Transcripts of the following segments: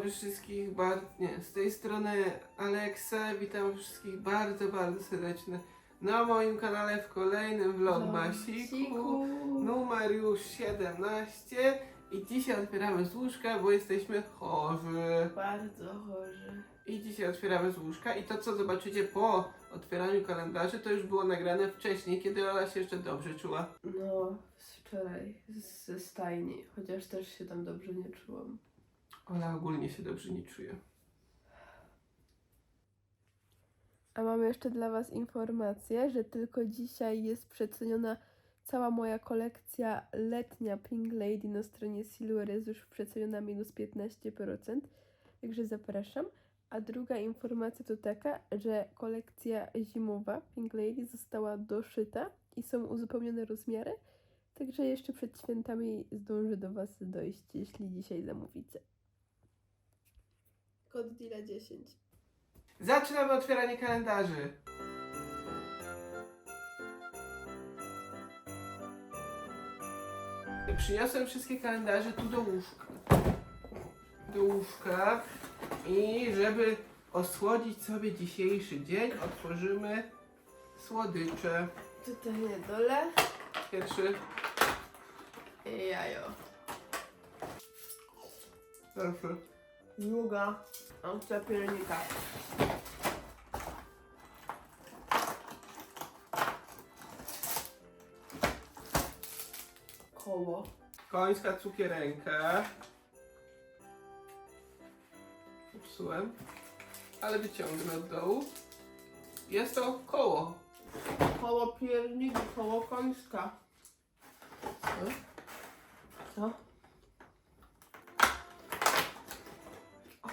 witam wszystkich bardzo, nie, z tej strony Aleksa, witam wszystkich bardzo, bardzo serdecznie na moim kanale w kolejnym vlogmasiku, numer już 17 i dzisiaj otwieramy z łóżka, bo jesteśmy chorzy. Bardzo chorzy. I dzisiaj otwieramy z łóżka i to co zobaczycie po otwieraniu kalendarzy to już było nagrane wcześniej, kiedy Ola się jeszcze dobrze czuła. No, z wczoraj ze stajni, chociaż też się tam dobrze nie czułam. Ola ogólnie się dobrze nie czuje. A mam jeszcze dla Was informację, że tylko dzisiaj jest przeceniona cała moja kolekcja letnia Pink Lady na stronie Silver jest już przeceniona minus 15%, także zapraszam. A druga informacja to taka, że kolekcja zimowa Pink Lady została doszyta i są uzupełnione rozmiary, także jeszcze przed świętami zdąży do Was dojść, jeśli dzisiaj zamówicie. Kod Dila 10. Zaczynamy otwieranie kalendarzy. Przyniosłem wszystkie kalendarze tu do łóżka. Do łóżka. I żeby osłodzić sobie dzisiejszy dzień, otworzymy słodycze. Tutaj nie dole. Pierwszy. Jajo. Proszę. Długa. Owca piernika. Koło. Końska cukierenka. Popsułem. Ale wyciągnę od dołu. Jest to koło. Koło piernik, koło końska. Co? Co?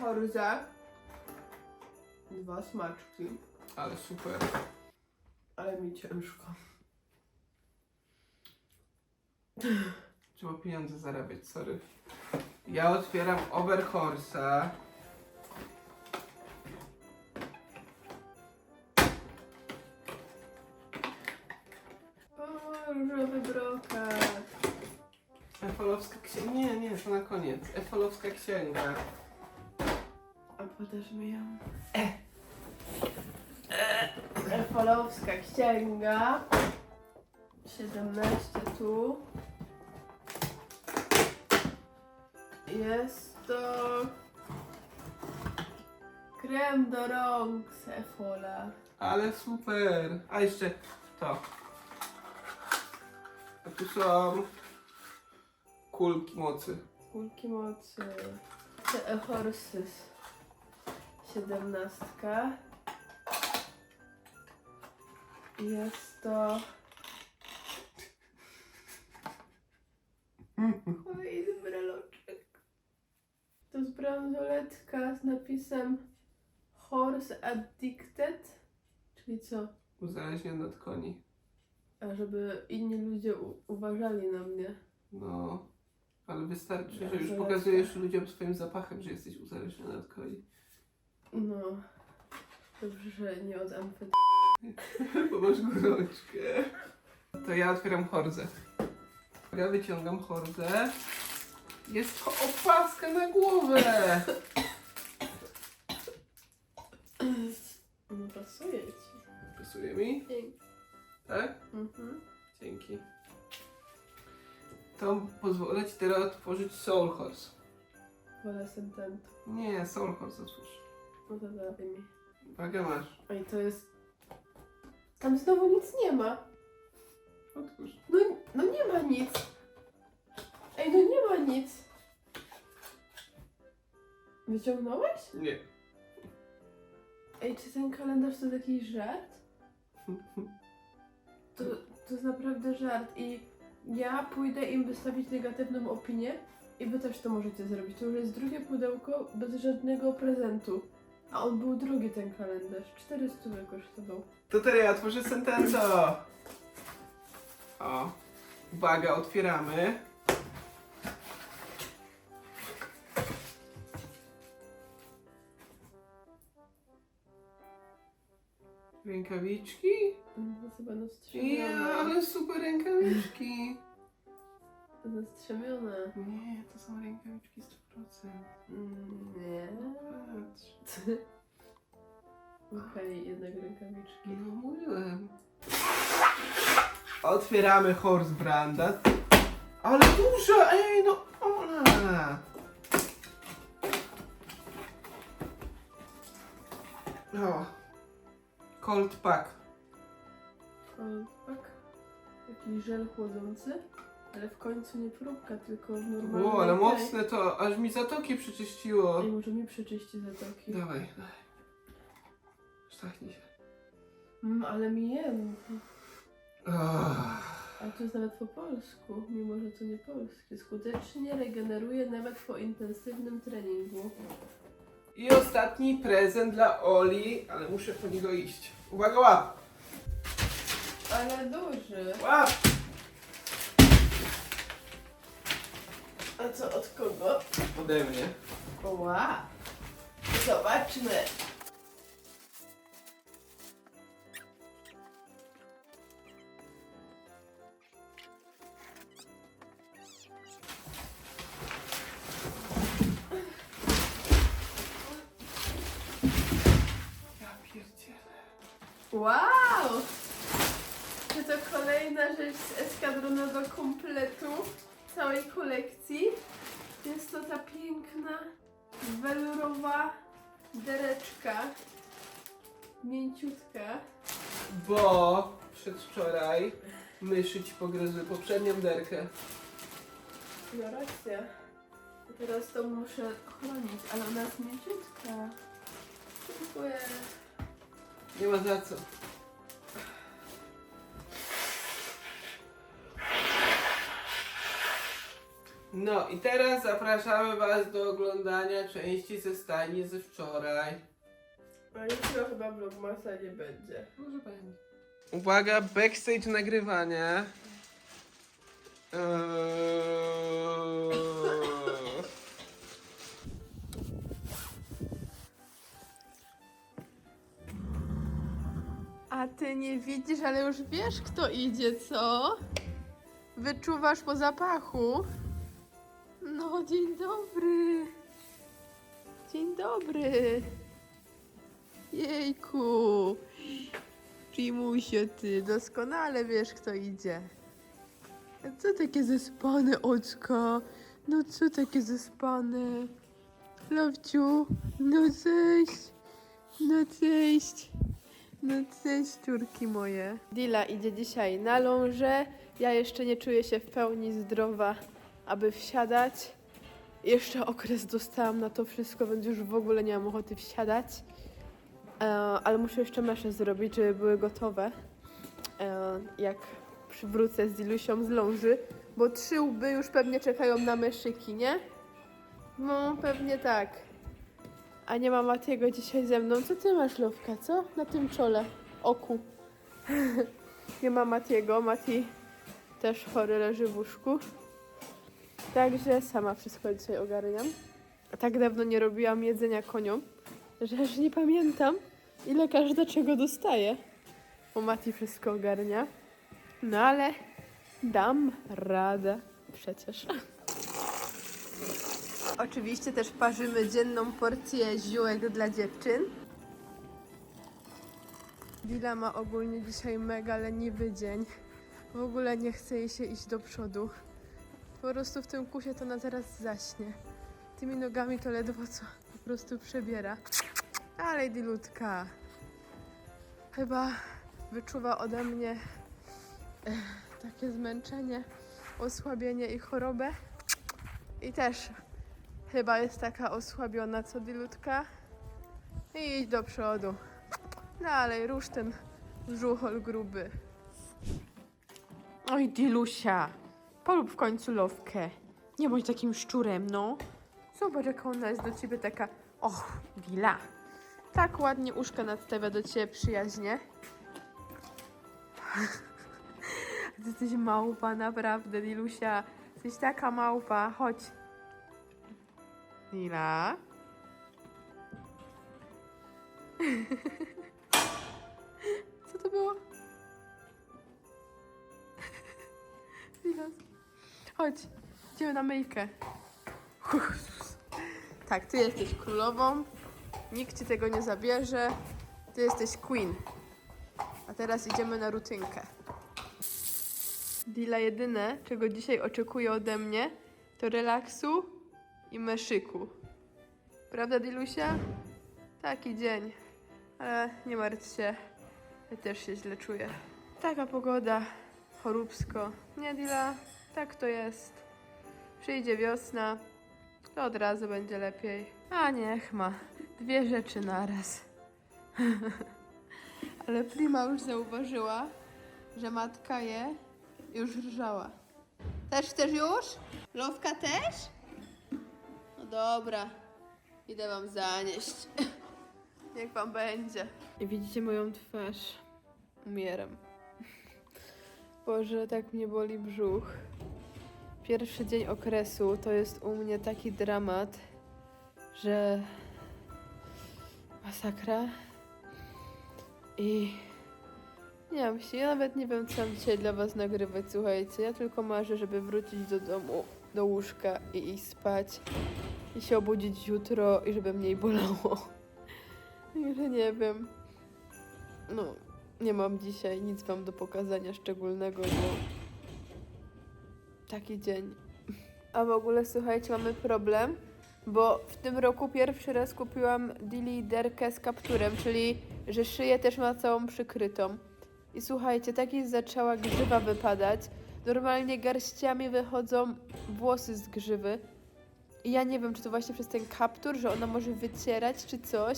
Horze. Dwa smaczki. Ale super. Ale mi ciężko. Trzeba pieniądze zarabiać, sorry. Ja otwieram Oberhorsa. O, różowy brokat. Efolowska księga. Nie, nie, to na koniec. Efolowska księga. A podasz mi ją? E. Efolowska księga. 17 tu. Jest to krem do rąk z Efola. Ale super. A jeszcze to. A tu są kulki mocy. Kulki mocy. The E Horses. 17. Jest to Kolejny breloczek. To jest bransoletka z napisem Horse Addicted. Czyli co? Uzależnione od koni. A żeby inni ludzie uważali na mnie. No. Ale wystarczy, że już pokazujesz ludziom swoim zapachem, że jesteś uzależniony od koni. No. Dobrze, że nie od amfet. Bo masz gorączkę. To ja otwieram horzę. Ja wyciągam horzę. Jest to opaska na głowę. No pasuje ci. Pasuje mi? Dzięki. Tak? Mhm. Dzięki. To pozwolę ci teraz otworzyć Soul Horse. Wolę sententu. Nie, Soul Horse otwórz. No to mi. Masz. Oj, to jest... Tam znowu nic nie ma. Otwórz. No, no nie ma nic. Ej, no nie ma nic. Wyciągnąłeś? Nie. Ej, czy ten kalendarz to jakiś żart? To, to jest naprawdę żart i ja pójdę im wystawić negatywną opinię i wy też to możecie zrobić. To już jest drugie pudełko bez żadnego prezentu. A on był drugi ten kalendarz. 400 kosztował. To teraz ja otworzę sentenco. O. Uwaga, otwieramy. Rękawiczki? No, to chyba nas Ja, ale super rękawiczki. Zastrzemiona. Nie, to są rękawiczki 100%. Mm, Nie. patrz. Okej, jednak rękawiczki. No mówiłem. Otwieramy horse branda. Ale duża, ej no ona. O. Cold pack. Kolpak. Jakiś żel chłodzący. Ale w końcu nie próbka, tylko w normalnej O, ale mocne to, aż mi zatoki przeczyściło. Ej, może mi przeczyści zatoki. Dawaj, dawaj. Sztachnij się. Mm, ale mi jem. Ach. A to jest nawet po polsku, mimo że to nie polskie. Skutecznie regeneruje nawet po intensywnym treningu. I ostatni prezent dla Oli, ale muszę po niego iść. Uwaga, łap! Ale duży. Łap! Ode mnie. Ła! Zobaczmy. Ja pierdzielę. Wow! Czy to kolejna rzecz z eskadronowego kompletu całej kolekcji? Jest to ta piękna, welurowa dereczka. Mięciutka. Bo przedwczoraj myszy ci pogryzły poprzednią derkę. No racja. I Teraz to muszę chronić, ale ona jest mięciutka. Dziękuję. Nie ma za co. No i teraz zapraszamy Was do oglądania części ze stajni ze wczoraj. A jutro chyba vlogmasa nie będzie. Może będzie. Uwaga, backstage nagrywania. Eee... A ty nie widzisz, ale już wiesz, kto idzie, co? Wyczuwasz po zapachu. No, dzień dobry. Dzień dobry. Jejku. Primusio, ty doskonale wiesz, kto idzie. Co takie zespane oczka? No co takie zespane? Lowciu, no cześć. No cześć. No cześć, córki moje. Dila idzie dzisiaj na lążę. Ja jeszcze nie czuję się w pełni zdrowa, aby wsiadać. Jeszcze okres dostałam na to wszystko, więc już w ogóle nie mam ochoty wsiadać. E, ale muszę jeszcze mesze zrobić, żeby były gotowe. E, jak przywrócę z Dilusią z ląży. Bo trzy łby już pewnie czekają na meszyki, nie? No, pewnie tak. A nie ma Matiego dzisiaj ze mną. Co ty masz, Lowka, co? Na tym czole, oku. nie ma Matiego. Mati też chory leży w łóżku. Także sama wszystko dzisiaj ogarniam. Tak dawno nie robiłam jedzenia koniom, że aż nie pamiętam, ile każda czego dostaje. Bo Mati wszystko ogarnia. No ale dam radę przecież. Oczywiście też parzymy dzienną porcję ziółek dla dziewczyn. Dila ma ogólnie dzisiaj mega leniwy dzień. W ogóle nie chce jej się iść do przodu. Po prostu w tym kusie to na teraz zaśnie. Tymi nogami to ledwo co po prostu przebiera. Ale Dilutka chyba wyczuwa ode mnie eh, takie zmęczenie, osłabienie i chorobę. I też Chyba jest taka osłabiona co dilutka. I idź do przodu. Dalej, rusz ten żuchol gruby. Oj, Dilusia, polub w końcu lowkę. Nie bądź takim szczurem, no. Zobacz, jaka ona jest do ciebie taka... Och, Dila. Tak ładnie uszka nadstawia do ciebie przyjaźnie. Ty jesteś małpa, naprawdę, Dilusia. Jesteś taka małpa. Chodź. Dila. Co to było? Dila. Chodź, idziemy na myjkę. Tak, ty jesteś królową. Nikt ci tego nie zabierze. Ty jesteś queen. A teraz idziemy na rutynkę. Dila jedyne, czego dzisiaj oczekuje ode mnie, to relaksu i meszyku. Prawda, Dilusia? Taki dzień. Ale nie martw się. Ja też się źle czuję. Taka pogoda. Choróbsko. Nie, Dila? Tak to jest. Przyjdzie wiosna, to od razu będzie lepiej. A niech ma. Dwie rzeczy naraz. Ale Prima już zauważyła, że matka je już rżała. Też chcesz już? Lowka też? No dobra. Idę wam zanieść. Niech wam będzie. I widzicie moją twarz. Umieram. Boże, tak mnie boli brzuch. Pierwszy dzień okresu to jest u mnie taki dramat, że masakra. I nie się, ja nawet nie wiem, co mam dzisiaj dla was nagrywać, słuchajcie. Ja tylko marzę, żeby wrócić do domu, do łóżka i iść spać. I się obudzić jutro i żeby mniej bolało. Także nie wiem. No, nie mam dzisiaj nic wam do pokazania szczególnego, bo taki dzień. A w ogóle słuchajcie, mamy problem, bo w tym roku pierwszy raz kupiłam Dili derkę z kapturem, czyli że szyję też ma całą przykrytą. I słuchajcie, takiej zaczęła grzywa wypadać. Normalnie garściami wychodzą włosy z grzywy. I ja nie wiem, czy to właśnie przez ten kaptur, że ona może wycierać, czy coś.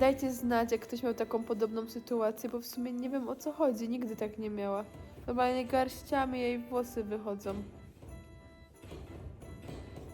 Dajcie znać, jak ktoś miał taką podobną sytuację, bo w sumie nie wiem o co chodzi. Nigdy tak nie miała. Normalnie garściami jej włosy wychodzą.